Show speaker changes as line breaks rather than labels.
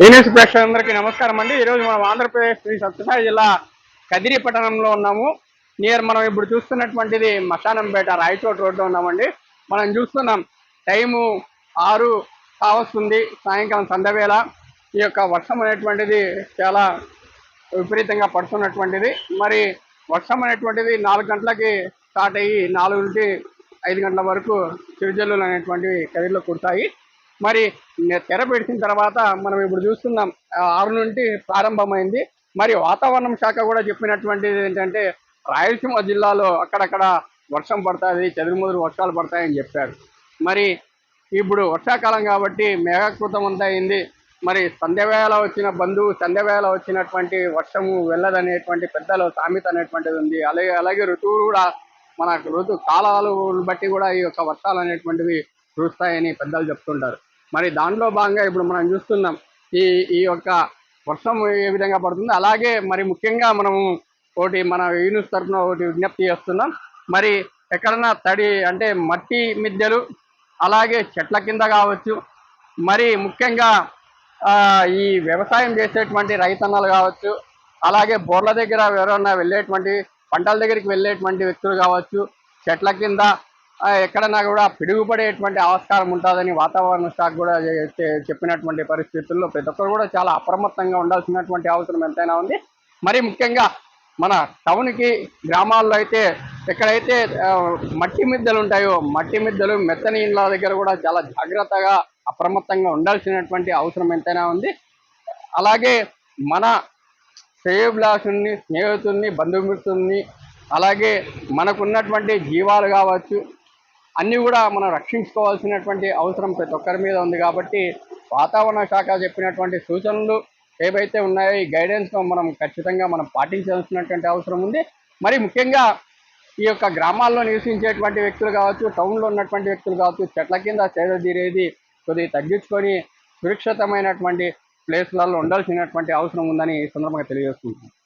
ఏనేసి ప్రేక్షకులందరికీ నమస్కారం అండి. ఈరోజు మనం ఆంధ్రప్రదేశ్ శ్రీ సత్యసాయి జిల్లా కదిరి పట్టణంలో ఉన్నాము. నియర్ మనం ఇప్పుడు చూస్తున్నటువంటిది మశానంపేట రాయచోట్ రోడ్లో ఉన్నామండి. మనం చూస్తున్నాం టైము ఆరు కావస్తుంది. సాయంకాలం సంధ్యవేళ. ఈ యొక్క వర్షం అనేటువంటిది చాలా విపరీతంగా పడుతున్నటువంటిది. మరి వర్షం అనేటువంటిది నాలుగు గంటలకి స్టార్ట్ అయ్యి నాలుగు నుంచి ఐదు గంటల వరకు చిరుజల్లులు అనేటువంటివి కదిరిలో కుడతాయి మరి తెర పెడిచిన తర్వాత మనం ఇప్పుడు చూస్తున్నాం ఆరు నుండి ప్రారంభమైంది. మరి వాతావరణం శాఖ కూడా చెప్పినటువంటిది ఏంటంటే రాయలసీమ జిల్లాలో అక్కడక్కడ వర్షం పడుతుంది చెదురుముదురు వర్షాలు పడతాయని చెప్పారు. మరి ఇప్పుడు వర్షాకాలం కాబట్టి మేఘాకృతం అంతా అయింది. మరి సంధ్యవేళ వచ్చిన బంధువు సంధ్యవేళ వచ్చినటువంటి వర్షము వెళ్ళదనేటువంటి పెద్దలు సామెత అనేటువంటిది ఉంది. అలాగే అలాగే ఋతువులు కూడా మన ఋతు కాలాలు బట్టి కూడా ఈ యొక్క వర్షాలు అనేటువంటివి చూస్తాయని పెద్దలు చెప్తుంటారు. మరి దాంట్లో భాగంగా ఇప్పుడు మనం చూస్తున్నాం ఈ ఈ యొక్క వర్షం ఏ విధంగా పడుతుంది అలాగే మరి ముఖ్యంగా మనము ఒకటి మన యూనిస్ తరఫున ఒకటి విజ్ఞప్తి చేస్తున్నాం. మరి ఎక్కడన్నా తడి అంటే మట్టి మిద్దెలు అలాగే చెట్ల కింద కావచ్చు మరి ముఖ్యంగా ఈ వ్యవసాయం చేసేటువంటి రైతన్నలు కావచ్చు అలాగే బోర్ల దగ్గర ఎవరైనా వెళ్ళేటువంటి పంటల దగ్గరికి వెళ్ళేటువంటి వ్యక్తులు కావచ్చు చెట్ల కింద ఎక్కడన్నా కూడా పిడుగుపడేటువంటి ఆస్కారం ఉంటుందని వాతావరణ శాఖ కూడా చెప్పినటువంటి పరిస్థితుల్లో ప్రతి ఒక్కరు కూడా చాలా అప్రమత్తంగా ఉండాల్సినటువంటి అవసరం ఎంతైనా ఉంది. మరి ముఖ్యంగా మన టౌన్కి గ్రామాల్లో అయితే ఎక్కడైతే మట్టి మిద్దెలు ఉంటాయో మట్టి మిద్దెలు మెత్తని ఇళ్ళ దగ్గర కూడా చాలా జాగ్రత్తగా అప్రమత్తంగా ఉండాల్సినటువంటి అవసరం ఎంతైనా ఉంది. అలాగే మన శ్రేయోభిలాషుల్ని స్నేహితుల్ని బంధుమిత్రుల్ని అలాగే మనకున్నటువంటి జీవాలు కావచ్చు అన్నీ కూడా మనం రక్షించుకోవాల్సినటువంటి అవసరం ప్రతి ఒక్కరి మీద ఉంది కాబట్టి వాతావరణ శాఖ చెప్పినటువంటి సూచనలు ఏవైతే ఉన్నాయో ఈ గైడెన్స్ మనం ఖచ్చితంగా మనం పాటించాల్సినటువంటి అవసరం ఉంది. మరి ముఖ్యంగా ఈ యొక్క గ్రామాల్లో నివసించేటువంటి వ్యక్తులు కావచ్చు టౌన్లో ఉన్నటువంటి వ్యక్తులు కావచ్చు చెట్ల కింద చేదీరేది కొద్దిగా తగ్గించుకొని సురక్షితమైనటువంటి ప్లేస్లలో ఉండాల్సినటువంటి అవసరం ఉందని ఈ సందర్భంగా తెలియజేసుకుంటున్నాను